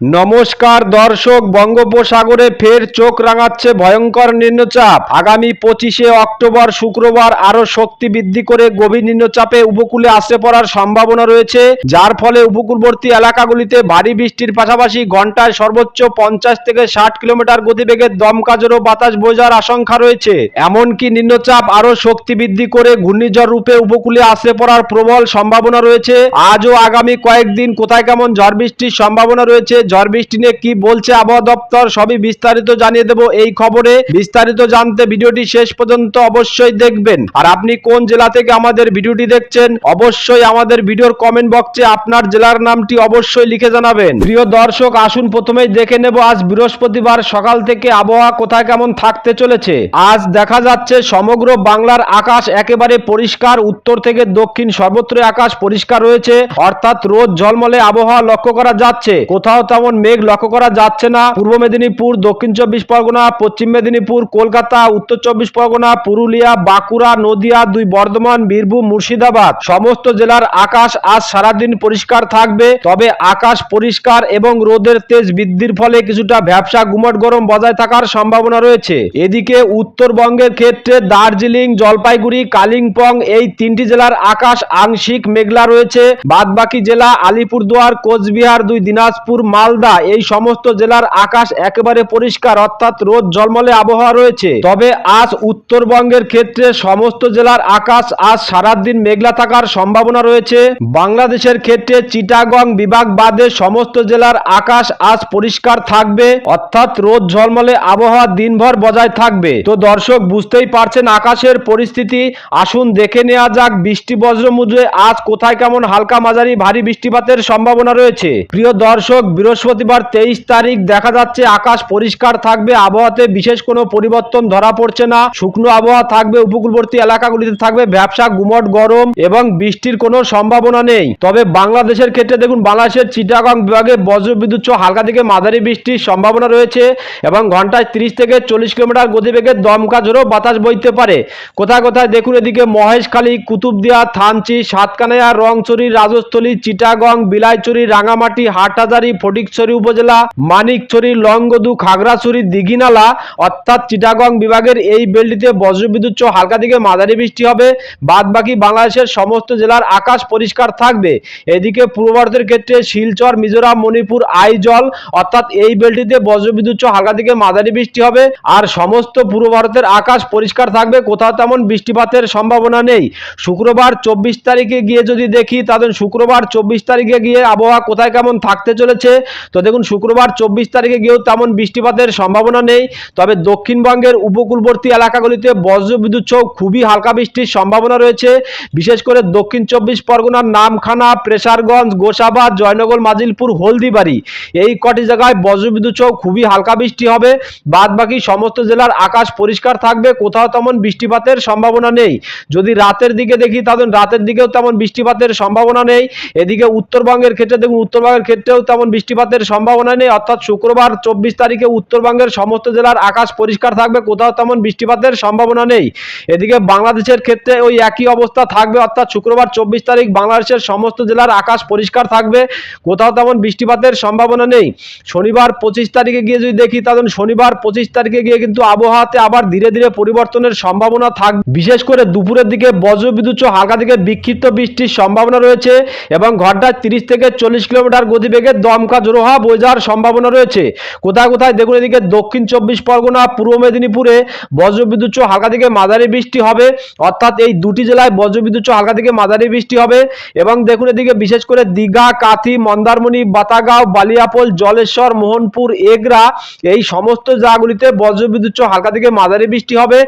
নমস্কার দর্শক, বঙ্গোপসাগরে ফের চোখ রাঙাচ্ছে ভয়ঙ্কর নিম্নচাপ। আগামী পঁচিশে অক্টোবর শুক্রবার আরও শক্তি বৃদ্ধি করে গভীর নিম্নচাপে উপকূলে আসতে পড়ার সম্ভাবনা রয়েছে, যার ফলে উপকূলবর্তী এলাকাগুলিতে ভারী বৃষ্টির পাশাপাশি ঘন্টায় সর্বোচ্চ পঞ্চাশ থেকে ষাট কিলোমিটার গতিবেগে দমকা জোরো বাতাস বোঝার আশঙ্কা রয়েছে। এমনকি নিম্নচাপ আরও শক্তি বৃদ্ধি করে ঘূর্ণিঝড় রূপে উপকূলে আসতে পড়ার প্রবল সম্ভাবনা রয়েছে। আজও আগামী কয়েকদিন কোথায় কেমন ঝড় বৃষ্টির সম্ভাবনা রয়েছে ঝড় বৃষ্টি নিয়ে কি বলছে আবহাওয়া দপ্তর, সবই বিস্তারিত জানিয়ে দেব এই খবরে। বিস্তারিত জানতে ভিডিওটি শেষ পর্যন্ত অবশ্যই দেখবেন। আর আপনি কোন জেলা থেকে আমাদের ভিডিওটি দেখছেন, অবশ্যই আমাদের ভিডিওর কমেন্ট বক্সে আপনার জেলার নামটি অবশ্যই লিখে জানাবেন। প্রিয় দর্শক, আসুন প্রথমেই দেখে নেব আজ বৃহস্পতিবার সকাল থেকে আবহাওয়া কোথায় কেমন থাকতে চলেছে। আজ দেখা যাচ্ছে সমগ্র বাংলার আকাশ একেবারে পরিষ্কার, উত্তর থেকে দক্ষিণ সর্বত্র আকাশ পরিষ্কার রয়েছে। অর্থাৎ রোদ ঝলমলে আবহাওয়া লক্ষ্য করা যাচ্ছে। কোথাও তেমন মেঘ লক্ষ্য করা যাচ্ছে না। পূর্ব মেদিনীপুর, দক্ষিণ চব্বিশ পরগনা, পশ্চিম মেদিনীপুর, কলকাতা, উত্তর চব্বিশ পরগনা, পুরুলিয়া, বাঁকুড়া, নদিয়া, দুই বর্ধমান, বীরভূম, মুর্শিদাবাদ। সমস্ত জেলার আকাশ আজ সারাদিন পরিষ্কার থাকবে, তবে আকাশ পরিষ্কার এবং রোদের তেজ বৃদ্ধির ফলে কিছুটা ভ্যাবসা গুমট গরম বজায় থাকার সম্ভাবনা রয়েছে। এদিকে উত্তরবঙ্গের ক্ষেত্রে দার্জিলিং, জলপাইগুড়ি, কালিম্পং এই তিনটি জেলার আকাশ আংশিক মেঘলা রয়েছে। বাদবাকি জেলা আলিপুরদুয়ার, কোচবিহার, দুই দিনাজপুর মালদা, এই সমস্ত জেলার আকাশ একেবারে পরিষ্কার, অর্থাৎ রোদ জলমলে আবহাওয়া রয়েছে। তবে আজ উত্তরবঙ্গের ক্ষেত্রে সমস্ত জেলার আকাশ আজ সারাদিন মেঘলা থাকার সম্ভাবনা রয়েছে। বাংলাদেশের ক্ষেত্রে চিটাগং বিভাগ বাদে সমস্ত জেলার আকাশ আজ পরিষ্কার থাকবে, অর্থাৎ রোদ ঝলমলে আবহাওয়া দিনভর বজায় থাকবে। তো দর্শক, বুঝতেই পারছেন আকাশের পরিস্থিতি। আসুন দেখে নেওয়া যাক বৃষ্টি বজ্রমুদ্রে আজ কোথায় কেমন হালকা মাঝারি ভারী বৃষ্টিপাতের সম্ভাবনা রয়েছে। প্রিয় দর্শক বৃহস্পতিবার তেইশ তারিখ দেখা যাচ্ছে, আকাশ পরিষ্কার থাকবে, আবহাওয়াতে বিশেষ কোনো পরিবর্তন ধরা পড়ছে না। শুকনো আবহাওয়া থাকবে, উপকূলবর্তী এলাকাগুলিতে থাকবে, ব্যবসা গুমট গরম এবং বৃষ্টির কোনো সম্ভাবনা নেই। তবে বাংলাদেশের ক্ষেত্রে দেখুন, বাংলাদেশের চিটাগং বিভাগে বজ্রবিদ্যুৎ হালকা থেকে মাঝারি বৃষ্টির সম্ভাবনা রয়েছে এবং ঘন্টায় তিরিশ থেকে চল্লিশ কিলোমিটার গতিবেগে দমকা ঝোড়ো বাতাস বইতে পারে। কোথায় কোথায় দেখুন, এদিকে মহেশখালী, কুতুবদিয়া, থানচি সাতকানাইয়া রংচুরি, রাজস্থলী, চিটাগং, বিলাইচুরি, রাঙামাটি, হাটহাজারি ফটিকছড়ি উপজেলা, মানিকছড়ি, লংগদু, খাগড়াছড়ি, দিঘিনালা, অর্থাৎ চিটাগং বিভাগের এই বেলটিতে বজ্রবিদ্যুৎ সহ হালকা থেকে মাঝারি বৃষ্টি হবে। বাদ বাকি বাংলাদেশের সমস্ত জেলার আকাশ পরিষ্কার থাকবে। এদিকে পূর্ব ভারতের ক্ষেত্রে শিলচর, মিজোরাম, মণিপুর, আইজল, অর্থাৎ এই বেলটিতে বজ্রবিদ্যুৎ সহ হালকা থেকে মাঝারি বৃষ্টি হবে। আর সমস্ত পূর্ব ভারতের আকাশ পরিষ্কার থাকবে, কোথাও তেমন বৃষ্টিপাতের সম্ভাবনা নেই। শুক্রবার চব্বিশ তারিখে গিয়ে যদি দেখি তাদের শুক্রবার চব্বিশ তারিখে গিয়ে আবহাওয়া কোথায় কেমন থাকতে চলেছে তো দেখুন, শুক্রবার চব্বিশ তারিখে গিয়েও তেমন বৃষ্টিপাতের সম্ভাবনা নেই। তবে দক্ষিণবঙ্গের উপকূলবর্তী এলাকাগুলিতে বজ্রবিদ্যুৎ সহ খুবই হালকা বৃষ্টির সম্ভাবনা রয়েছে। বিশেষ করে দক্ষিণ চব্বিশ পরগনার নামখানা, প্রেসারগঞ্জ গোসাবাদ জয়নগর, মাজিলপুর, হলদিবাড়ি এই কটি জায়গায় বজ্রবিদ্যুৎ সহ খুবই হালকা বৃষ্টি হবে। বাদ বাকি সমস্ত জেলার আকাশ পরিষ্কার থাকবে, কোথাও তেমন বৃষ্টিপাতের সম্ভাবনা নেই। যদি রাতের দিকে দেখি, তাহলে রাতের দিকেও তেমন বৃষ্টিপাতের সম্ভাবনা নেই। এদিকে উত্তরবঙ্গের ক্ষেত্রে, দেখুন, উত্তরবঙ্গের ক্ষেত্রেও তেমন বৃষ্টিপাতের সম্ভাবনা নেই, অর্থাৎ শুক্রবার চব্বিশ তারিখে উত্তরবঙ্গের সমস্ত জেলার আকাশ পরিষ্কার থাকবে, কোথাও তেমন বৃষ্টিপাতের সম্ভাবনা নেই। এদিকে বাংলাদেশের ক্ষেত্রে ওই একই অবস্থা থাকবে, অর্থাৎ শুক্রবার চব্বিশ তারিখ বাংলাদেশের সমস্ত জেলার আকাশ পরিষ্কার থাকবে, কোথাও তেমন বৃষ্টিপাতের সম্ভাবনা নেই। শনিবার পঁচিশ তারিখে গিয়ে যদি দেখি, তাহলে শনিবার পঁচিশ তারিখে গিয়ে কিন্তু আবহাওয়াতে আবার ধীরে ধীরে পরিবর্তনের সম্ভাবনা থাক, বিশেষ করে দুপুরের দিকে বজ্রবিদ্যুৎ হালকা থেকে বিক্ষিপ্ত বৃষ্টির সম্ভাবনা রয়েছে এবং ঘন্টায় তিরিশ থেকে চল্লিশ কিলোমিটার গতিবেগে দমকা জোরোহা বোঝার সম্ভাবনা রয়েছে। কোথায় কোথায়? দেখুন এদিকে দক্ষিণ চব্বিশ পরগনা, পূর্ব মেদিনীপুরে বজ্রবিদ্যুৎ হালকা থেকে মাঝারি বৃষ্টি হবে। অর্থাৎ এই দুটি জেলায় বজ্রবিদ্যুৎ হালকা থেকে মাঝারি বৃষ্টি হবে। এবং দেখুন এদিকে বিশেষ করে দীঘা, কাথি, মন্দারমণি, বাতাগাঁও, বালিয়াপোল, জলেশ্বর, মোহনপুর, এগরা এই সমস্ত জায়গাগুলিতে বজ্রবিদ্যুৎ হালকা থেকে মাঝারি বৃষ্টি হবে।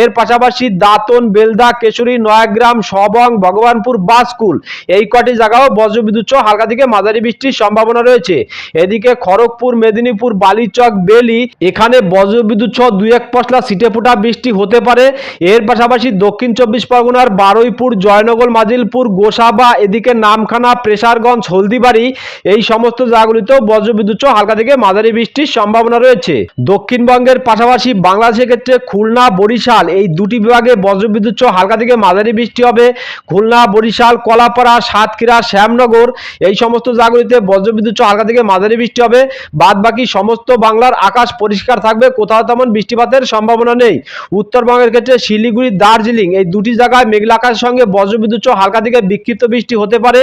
এর পাশাপাশি দাঁতন, বেলদা, কেশরী, নয়াগ্রাম, সবং, ভগবানপুর, বাসকুল এই কটি জায়গাও বজ্রবিদ্যুৎ হালকা থেকে মাঝারি বৃষ্টির সম্ভাবনা রয়েছে। এদিকে খড়গপুর, মেদিনীপুর, বালিচক, বেলি, এখানে বজ্রবিদ্যুৎ সহ দুই এক পশলা সিটে ফোটা বৃষ্টি হতে পারে। এর পাশাপাশি দক্ষিণ চব্বিশ পরগনার বারুইপুর, জয়নগর, মাজিলপুর, গোসাবা, এদিকে নামখানা, প্রেসারগঞ্জ, হলদিবাড়ি, এই সমস্ত জায়গাগুলিতেও বজ্রবিদ্যুৎ সহ হালকা থেকে মাঝারি বৃষ্টির সম্ভাবনা রয়েছে। দক্ষিণবঙ্গের পাশাপাশি বাংলাদেশের ক্ষেত্রে খুলনা, বরিশাল এই দুটি বিভাগে বজ্রবিদ্যুৎ সহ হালকা থেকে মাঝারি বৃষ্টি হবে। খুলনা, বরিশাল, কলাপাড়া, সাতক্ষীরা, শ্যামনগর এই সমস্ত জায়গাগুলিতে বজ্রবিদ্যুৎ সহ হালকা থেকে থেকে মাঝারি বৃষ্টি হবে। বাদ বাকি সমস্ত বাংলার আকাশ পরিষ্কার থাকবে। কোথাও তেমন বৃষ্টিপাতের সম্ভাবনা নেই। উত্তরবঙ্গের ক্ষেত্রে শিলিগুড়ি, দার্জিলিং এই দুটি জায়গায় মেঘলা আকাশের সঙ্গে বজ্রবিদ্যুৎ হালকা থেকে বিক্ষিপ্ত বৃষ্টি হতে পারে।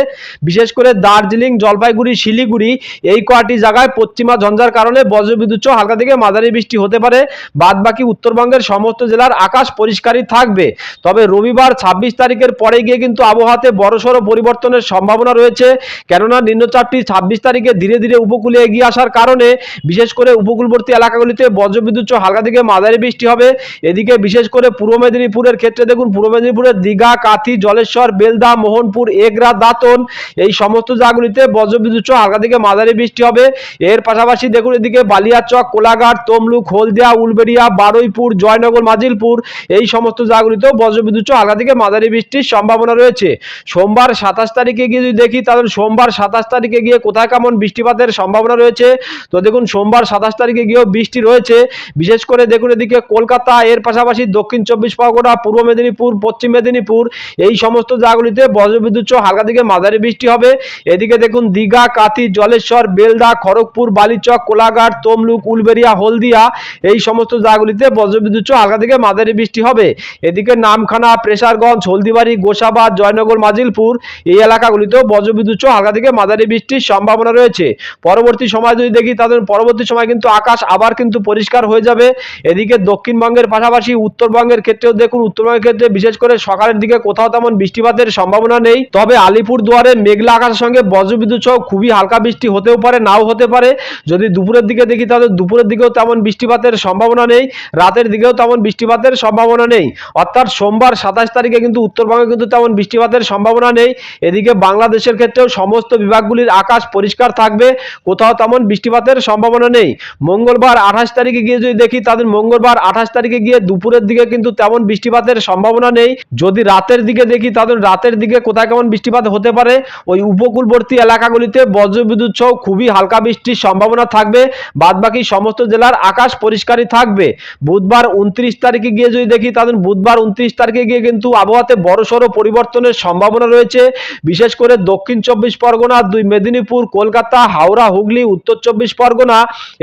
বিশেষ করে দার্জিলিং, জলপাইগুড়ি, শিলিগুড়ি এই কয়টি জায়গায় পশ্চিমা ঝঞ্ঝার কারণে বজ্রবিদ্যুৎ হালকা থেকে মাঝারি বৃষ্টি হতে পারে। বাদ বাকি উত্তরবঙ্গের সমস্ত জেলার আকাশ পরিষ্কারই থাকবে। তবে রবিবার ছাব্বিশ তারিখের পরে গিয়ে কিন্তু আবহাওয়াতে বড়সড় পরিবর্তনের সম্ভাবনা রয়েছে। কেননা নিম্নচাপটি ছাব্বিশ তারিখে ধীরে ধীরে উপকূলে এগিয়ে আসার কারণে, বিশেষ করে উপকূলবর্তী এলাকাগুলিতে বজ্রবিদ্যুৎ হালকা থেকে মাঝারি বৃষ্টি হবে। এদিকে বিশেষ করে পূর্ব মেদিনীপুরের ক্ষেত্রে দেখুন, পূর্ব মেদিনীপুরের দীঘা, কাথি, জলেশ্বর, বেলদা, মোহনপুর, এগরা, দাঁতন, এই সমস্ত জায়গাগুলিতে বজ্রবিদ্যুৎ হালকা থেকে মাঝারি বৃষ্টি হবে। এর পাশাপাশি দেখুন এদিকে বালিয়াচক, কোলাঘাট, তমলুক, হলদিয়া, উলবেড়িয়া, বারুইপুর, জয়নগর, মাজিলপুর, এই সমস্ত জায়গাগুলিতেও বজ্রবিদ্যুৎ হালকা থেকে মাঝারি বৃষ্টির সম্ভাবনা রয়েছে। সোমবার সাতাশ তারিখে গিয়ে যদি দেখি, তাহলে সোমবার সাতাশ তারিখে গিয়ে কোথায় কেমন বৃষ্টিপাতের সম্ভাবনা রয়েছে। তো দেখুন, সোমবার সাতাশ তারিখে গিয়েও বৃষ্টি রয়েছে। বিশেষ করে দেখুন এদিকে কলকাতা, এর পাশাপাশি দক্ষিণ চব্বিশ পরগনা, পূর্ব মেদিনীপুর, পশ্চিম মেদিনীপুর, এই সমস্ত জায়গাগুলিতে বজ্রবিদ্যুৎ সহ হালকা থেকে মাঝারি বৃষ্টি হবে। এদিকে দেখুন, দীঘা কাতি জলেশ্বর, বেলদা, খড়গপুর, বালিচক, কোলাঘাট, তমলুক, উলবেড়িয়া, হলদিয়া, এই সমস্ত জায়গাগুলিতে বজ্রবিদ্যুৎ সহ হালকা থেকে মাঝারি বৃষ্টি হবে। এদিকে নামখানা, প্রেসারগঞ্জ, হলদিবাড়ি গোসাবাদ জয়নগর, মাজিলপুর, এই এলাকাগুলিতেও বজ্রবিদ্যুৎ সহ হালকা থেকে মাঝারি বৃষ্টির সম্ভাবনা রয়েছে। পরবর্তী সময় যদি দেখি, তাদের পরবর্তী সময় কিন্তু আকাশ আবার কিন্তু পরিষ্কার হয়ে যাবে। এদিকে দক্ষিণবঙ্গের পাশাপাশি উত্তরবঙ্গের ক্ষেত্রেও দেখুন, উত্তরবঙ্গের ক্ষেত্রে বিশেষ করে সকালের দিকে কোথাও তেমন বৃষ্টিপাতের সম্ভাবনা নেই। তবে আলিপুর দুয়ারে মেঘলা আকাশের সঙ্গে বজ্রবিদ্যুৎ সহ খুবই হালকা বৃষ্টি হতেও পারে, নাও হতে পারে। যদি দুপুরের দিকে দেখি, তাহলে দুপুরের দিকেও তেমন বৃষ্টিপাতের সম্ভাবনা নেই, রাতের দিকেও তেমন বৃষ্টিপাতের সম্ভাবনা নেই। অর্থাৎ সোমবার সাতাশ তারিখে কিন্তু উত্তরবঙ্গে কিন্তু তেমন বৃষ্টিপাতের সম্ভাবনা নেই। এদিকে বাংলাদেশের ক্ষেত্রেও সমস্ত বিভাগগুলির আকাশ পরিষ্কার থাকবে। কোথাও তেমন বৃষ্টিপাতের সম্ভাবনা নেই। মঙ্গলবার আঠাশ তারিখে গিয়ে যদি দেখি, তাদের মঙ্গলবার আঠাশ তারিখে গিয়ে দুপুরের দিকে কিন্তু তেমন বৃষ্টিপাতের সম্ভাবনা নেই। যদি রাতের দিকে দেখি, তাদের রাতের দিকে কোথায় কেমন বৃষ্টিপাত হতে পারে, ওই উপকূলবর্তী এলাকাগুলিতে বজ্রবিদ্যুৎ সহ খুবই হালকা বৃষ্টির সম্ভাবনা থাকবে। বাদবাকি সমস্ত জেলার আকাশ পরিষ্কারই থাকবে। বুধবার উনত্রিশ তারিখে গিয়ে যদি দেখি, তাদের বুধবার উনত্রিশ তারিখে গিয়ে কিন্তু আবহাওয়াতে বড়সড় পরিবর্তনের সম্ভাবনা রয়েছে। বিশেষ করে দক্ষিণ চব্বিশ পরগনা, দুই মেদিনীপুর, কলকাতা হাওড়া, হুগলি, উত্তর চব্বিশ পরগনা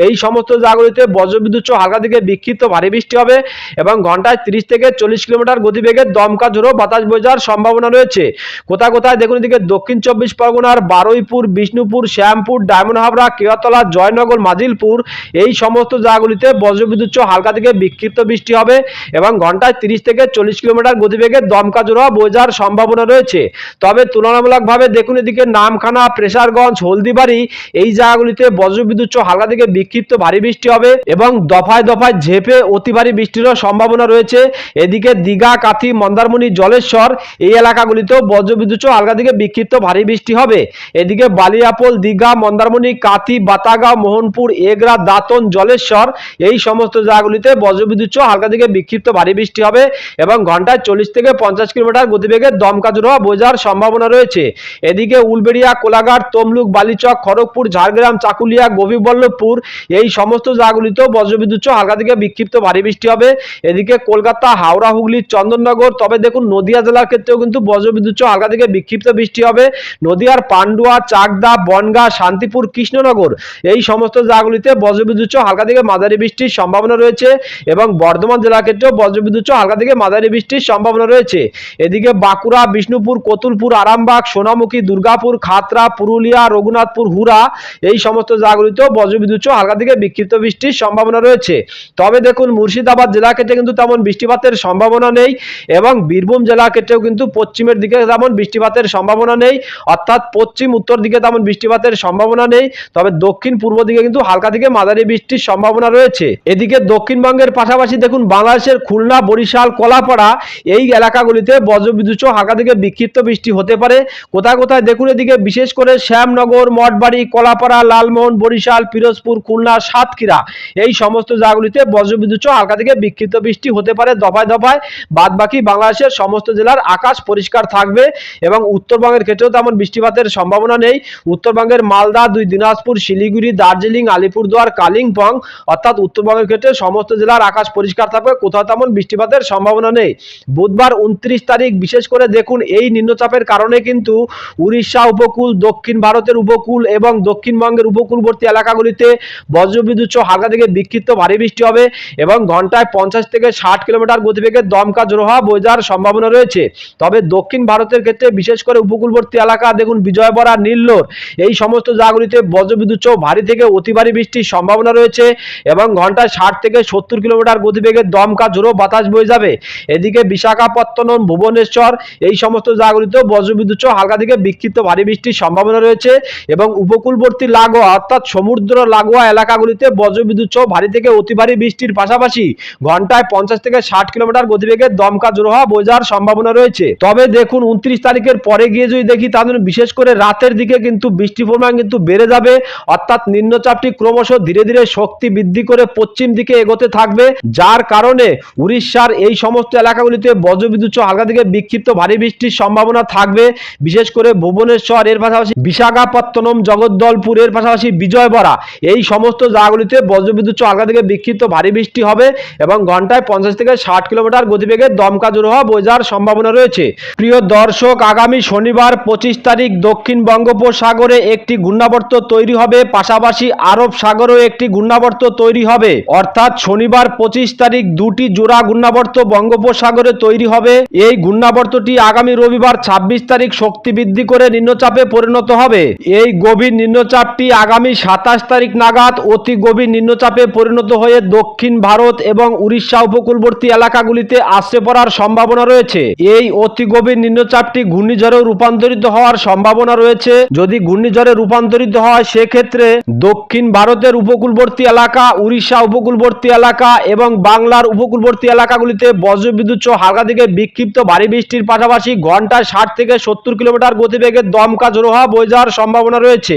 এই সমস্ত জায়গাগুলিতে বজ্রবিদ্যুৎ হালকা থেকে বিক্ষিপ্ত ভারী বৃষ্টি হবে এবং ঘন্টায় তিরিশ থেকে চল্লিশ কিলোমিটার গতিবেগে দমকা ঝোড়ো বাতাস যাওয়ার সম্ভাবনা রয়েছে। কোথায় কোথায় দেখুন এদিকে দক্ষিণ চব্বিশ পরগনার বারুইপুর, বিষ্ণুপুর, শ্যামপুর, ডায়মন্ড হাবড়া কেয়াতলা জয়নগর, মাজিলপুর এই সমস্ত জায়গাগুলিতে বজ্রবিদ্যুৎ হালকা থেকে বিক্ষিপ্ত বৃষ্টি হবে এবং ঘন্টায় তিরিশ থেকে চল্লিশ কিলোমিটার গতিবেগে দমকা বয়ে যাওয়ার সম্ভাবনা রয়েছে। তবে তুলনামূলকভাবে দেখুন এদিকে নামখানা, প্রেসারগঞ্জ, হলদিবাড়ি এই জায়গাগুলিতে বজ্রবিদ্যুৎ হালকা থেকে বিক্ষিপ্ত ভারী বৃষ্টি হবে এবং দফায় দফায় ঝেপে অতি ভারী বৃষ্টিরও সম্ভাবনা রয়েছে। এদিকে দীঘা, কাথি, মন্দারমণি, জলেশ্বর এই এলাকাগুলিতেও বজ্রবিদ্যুৎ হালকা থেকে বিক্ষিপ্ত ভারী বৃষ্টি হবে। এদিকে বালিয়াপোল, দীঘা, মন্দারমণি, কাথি, বাতাগাঁও, মোহনপুর, এগরা, দাঁতন, জলেশ্বর এই সমস্ত জায়গাগুলিতে বজ্রবিদ্যুৎ হালকা থেকে বিক্ষিপ্ত ভারী বৃষ্টি হবে এবং ঘন্টায় চল্লিশ থেকে পঞ্চাশ কিলোমিটার গতিবেগে দমকা জোড়া বোঝার সম্ভাবনা রয়েছে। এদিকে উলবেড়িয়া, কোলাঘাট, তমলুক, বালিচক খড়গপুর ঝাড়গ্রাম, চাকুলিয়া গোপীবল্লভপুর এই সমস্ত জায়গাগুলিতেও বজ্রবিদ্যুৎ সহ হালকা থেকে বিক্ষিপ্ত ভারী বৃষ্টি হবে। এদিকে কলকাতা, হাওড়া, হুগলি, চন্দননগর, তবে দেখুন নদিয়া জেলার ক্ষেত্রেও কিন্তু বজ্রবিদ্যুৎ সহ হালকা থেকে বিক্ষিপ্ত বৃষ্টি হবে। নদিয়ার পান্ডুয়া, চাকদা, বনগা, শান্তিপুর, কৃষ্ণনগর, এই সমস্ত জায়গাগুলিতে বজ্রবিদ্যুৎ সহ হালকা থেকে মাঝারি বৃষ্টির সম্ভাবনা রয়েছে এবং বর্ধমান জেলার ক্ষেত্রেও বজ্রবিদ্যুৎ সহ হালকা থেকে মাঝারি বৃষ্টির সম্ভাবনা রয়েছে। এদিকে বাঁকুড়া, বিষ্ণুপুর, কতুলপুর, আরামবাগ, সোনামুখী, দুর্গাপুর খাতরা পুরুলিয়া, রঘুনাথপুর হুরা এই সমস্ত জায়গাগুলিতেও বজ্রবিদ্যুৎ সহ হালকা থেকে বিক্ষিপ্ত বৃষ্টির সম্ভাবনা রয়েছে। তবে দেখুন, মুর্শিদাবাদ জেলা ক্ষেত্রে কিন্তু তেমন বৃষ্টিপাতের সম্ভাবনা নেই এবং বীরভূম জেলা ক্ষেত্রেও কিন্তু পশ্চিমের দিকে তেমন বৃষ্টিপাতের সম্ভাবনা নেই। অর্থাৎ পশ্চিম উত্তর দিকে তেমন বৃষ্টিপাতের সম্ভাবনা নেই। তবে দক্ষিণ পূর্ব দিকে কিন্তু হালকা থেকে মাঝারি বৃষ্টির সম্ভাবনা রয়েছে। এদিকে দক্ষিণবঙ্গের পাশাপাশি দেখুন, বাংলাদেশের খুলনা, বরিশাল, কলাপাড়া এই এলাকাগুলিতে বজ্রবিদ্যুৎ হালকা থেকে বিক্ষিপ্ত বৃষ্টি হতে পারে। কোথায় কোথায়? দেখুন, এদিকে বিশেষ করে শ্যামনগর, মঠবাড়ি কলাপাড়া, লালমোহন, বরিশাল, পিরোজপুর, খুলনা, সাতক্ষীরা এই সমস্ত জায়গাগুলিতে বজ্রবিদ্যুৎ সহ হালকা থেকে বিক্ষিপ্ত বৃষ্টি হতে পারে দফায় দফায়। বাদ বাকি বাংলাদেশের সমস্ত জেলার আকাশ পরিষ্কার থাকবে এবং উত্তরবঙ্গের ক্ষেত্রেও তেমন বৃষ্টিপাতের সম্ভাবনা নেই। উত্তরবঙ্গের মালদা, দুই দিনাজপুর, শিলিগুড়ি, দার্জিলিং, আলিপুরদুয়ার, কালিম্পং অর্থাৎ উত্তরবঙ্গের ক্ষেত্রে সমস্ত জেলার আকাশ পরিষ্কার থাকবে, কোথাও তেমন বৃষ্টিপাতের সম্ভাবনা নেই। বুধবার উনত্রিশ তারিখ, বিশেষ করে দেখুন এই নিম্নচাপের কারণে কিন্তু উড়িষ্যা উপকূল, দক্ষিণ ভারতের উপকূল এবং দক্ষিণবঙ্গের উপকূলবর্তী এলাকাগুলিতে বজ্রবিদ্যুৎ সহ হালকা থেকে বিক্ষিপ্ত ভারী বৃষ্টি হবে এবং ঘন্টায় পঞ্চাশ থেকে ষাট কিলোমিটার গতিবেগে দমকা জোর হওয়া বয়ে যাওয়ার সম্ভাবনা রয়েছে। তবে দক্ষিণ ভারতের ক্ষেত্রে বিশেষ করে উপকূলবর্তী এলাকা, দেখুন বিজয়বড়া নীললোর, এই সমস্ত জায়গাগুলিতে বজ্রবিদ্যুৎ সহ ভারী থেকে অতি ভারী বৃষ্টির সম্ভাবনা রয়েছে এবং ঘন্টায় ষাট থেকে সত্তর কিলোমিটার গতিবেগে দমকা জোরো বাতাস বয়ে যাবে। এদিকে বিশাখাপত্তনম, ভুবনেশ্বর, এই সমস্ত জায়গাগুলিতেও বজ্রবিদ্যুৎ সহ হালকা থেকে বিক্ষিপ্ত ভারী বৃষ্টির সম্ভাবনা রয়েছে এবং উপকূলবর্তী লাগোয়া, অর্থাৎ সমুদ্র লাগোয়া এলাকাগুলিতে বজ্রবিদ্যুৎ সহ ভারী থেকে অতি ভারী বৃষ্টির পাশাপাশি ঘন্টায় পঞ্চাশ থেকে ষাট কিলোমিটার গতিবেগে দমকা জোর হওয়া বয়ে যাওয়ার সম্ভাবনা রয়েছে। তবে দেখুন, উনত্রিশ তারিখের পরে গিয়ে যদি দেখি, তাহলে বিশেষ করে রাতের দিকে কিন্তু বৃষ্টির পরিমাণ কিন্তু বেড়ে যাবে। অর্থাৎ নিম্নচাপটি ক্রমশ ধীরে ধীরে শক্তি বৃদ্ধি করে পশ্চিম দিকে এগোতে থাকবে। যার কারণে উড়িষ্যার এই সমস্ত এলাকাগুলিতে বজ্রবিদ্যুৎ হালকা থেকে বিক্ষিপ্ত ভারী বৃষ্টির সম্ভাবনা থাকবে। বিশেষ করে ভুবনেশ্বর, এর পাশাপাশি বিশাখাপত্তনম, জগদ্দলপুর এর পাশাপাশি বিজয়বড়া এই সমস্ত জায়গাগুলিতে বজ্রবিদ্যুৎ হালকা থেকে বিক্ষিপ্ত ভারী বৃষ্টি হবে এবং ঘন্টায় পঞ্চাশ থেকে ষাট কিলোমিটার গতিবেগে দমকা জোর হওয়া যাওয়ার সম্ভাবনা রয়েছে। প্রিয় দর্শক, আগামী শনিবার পঁচিশ তারিখ দক্ষিণ বঙ্গোপসাগরে একটি ঘূর্ণাবর্ত তৈরি হবে, পাশাপাশি আরব সাগরেও একটি ঘূর্ণাবর্ত তৈরি হবে। অর্থাৎ শনিবার পঁচিশ তারিখ দুটি জোড়া ঘূর্ণাবর্ত বঙ্গোপসাগরে তৈরি হবে। এই ঘূর্ণাবর্তটি আগামী রবিবার ছাব্বিশ তারিখ শক্তি বৃদ্ধি করে নিম্নচাপে পরিণত হবে। এই গভীর নিম্নচাপটি আগামী সাতাশ তারিখ নাগাদ অতি গভীর নিম্নচাপে পরিণত হয়ে দক্ষিণ ভারত এবং উড়িষ্যা উপকূলবর্তী এলাকাগুলিতে আশ্রে পড়ার সম্ভাবনা রয়েছে। এই অতি গভীর নিম্নচাপটি ঘূর্ণিঝড়েও রূপান্তরিত হওয়ার সম্ভাবনা রয়েছে। যদি ঘূর্ণিঝড়ে রূপান্তরিত হয়, সেক্ষেত্রে দক্ষিণ ভারতের উপকূলবর্তী এলাকা, উড়িষ্যা উপকূলবর্তী এলাকা এবং বাংলার উপকূলবর্তী এলাকাগুলিতে বজ্রবিদ্যুৎ হালকা থেকে বিক্ষিপ্ত ভারী বৃষ্টির পাশাপাশি ঘন্টায় ষাট থেকে সত্তর কিলোমিটার গতিবেগে দমকা জোর হওয়া বয়ে যাওয়ার সম্ভাবনা রয়েছে।